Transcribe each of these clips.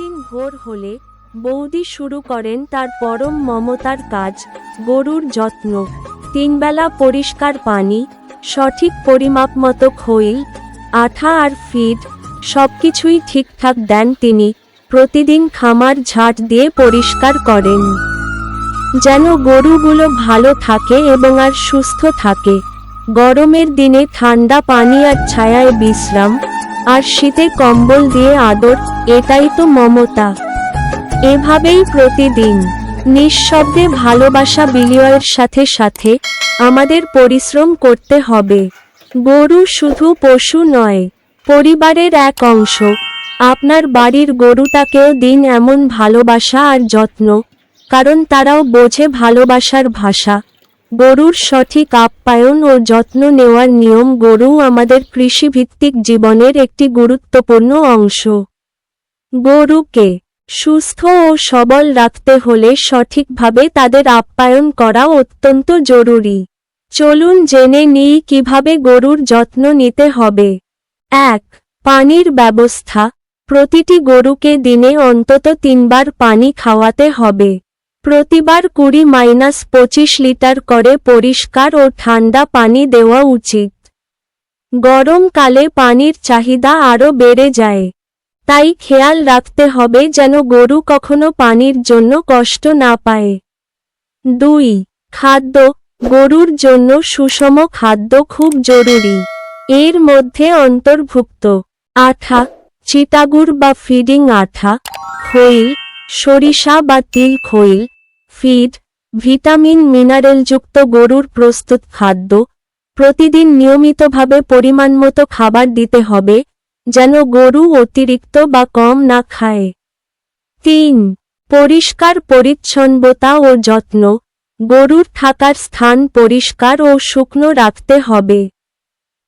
প্রতিদিন ভোর হলে বৌদি শুরু করেন তার পরম মমতার কাজ, গরুর যত্ন। তিনবেলা পরিষ্কার পানি, সঠিক পরিমাপ মতো খৈল, আঠা আর ফিড, সবকিছুই ঠিকঠাক দেন তিনি। প্রতিদিন খামার ঝাঁট দিয়ে পরিষ্কার করেন। যেন গরুগুলো ভালো থাকে এবং আর সুস্থ থাকে। গরমের দিনে ঠান্ডা পানি আর ছায়ায় বিশ্রাম আর শীতে কম্বল দিয়ে আদর, এটাই তো মমতা। এভাবেই প্রতিদিন, নিঃশব্দে ভালোবাসা বিলিয়য়ের সাথে সাথে আমাদের পরিশ্রম করতে হবে। গরু শুধু পশু নয়, পরিবারের এক অংশ, আপনার বাড়ির গরুটাকেও দিন এমন ভালোবাসা আর যত্ন, কারণ তারাও বোঝে ভালোবাসার ভাষা। গরুর সঠিক আপ্যায়ন ও যত্ন নেওয়ার নিয়ম গরু আমাদের কৃষিভিত্তিক জীবনের একটি গুরুত্বপূর্ণ অংশ। গরুকে সুস্থ ও সবল রাখতে হলে সঠিকভাবে তাদের আপ্যায়ন করা অত্যন্ত জরুরি। চলুন জেনে নিই কীভাবে গরুর যত্ন নিতে হবে। এক, পানির ব্যবস্থা। প্রতিটি গরুকে দিনে অন্তত তিনবার পানি খাওয়াতে হবে। প্রতিবার কুড়ি মাইনাস পঁচিশ লিটার করে পরিষ্কার ও ঠান্ডা পানি দেওয়া উচিত। গরমকালে পানির চাহিদা আরও বেড়ে যায়। তাই খেয়াল রাখতে হবে যেন গরু কখনো পানির জন্য কষ্ট না পায়। দুই, খাদ্য। গরুর জন্য সুষম খাদ্য খুব জরুরি। এর মধ্যে অন্তর্ভুক্ত। আঠা চিটাগুড় বা ফিডিং আঠা, খৈল সরিষা বা তিল, খৈল, ফিড, ভিটামিন, মিনারেলযুক্ত গরুর প্রস্তুত খাদ্য। প্রতিদিন নিয়মিতভাবে পরিমাণমতো খাবার দিতে হবে, যেন গরু অতিরিক্ত বা কম না খায়। তিন, পরিষ্কার পরিচ্ছন্নতা ও যত্ন। গরুর থাকার স্থান পরিষ্কার ও শুকনো রাখতে হবে।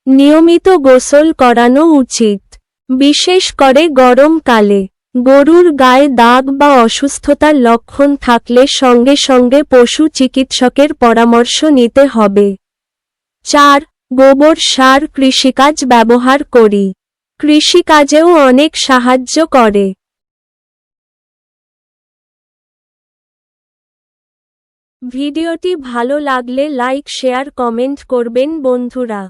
নিয়মিত গোসল করানো উচিত, বিশেষ করে গরমকালে। গরুর গায়ে দাগ বা অসুস্থতার লক্ষণ থাকলে সঙ্গে সঙ্গে পশু চিকিৎসকের পরামর্শ নিতে হবে। চার, গোবর সার কৃষিকাজ ব্যবহার করি। কৃষিকাজেও অনেক সাহায্য করে। ভিডিওটি ভালো লাগলে লাইক, শেয়ার, কমেন্ট করবেন বন্ধুরা।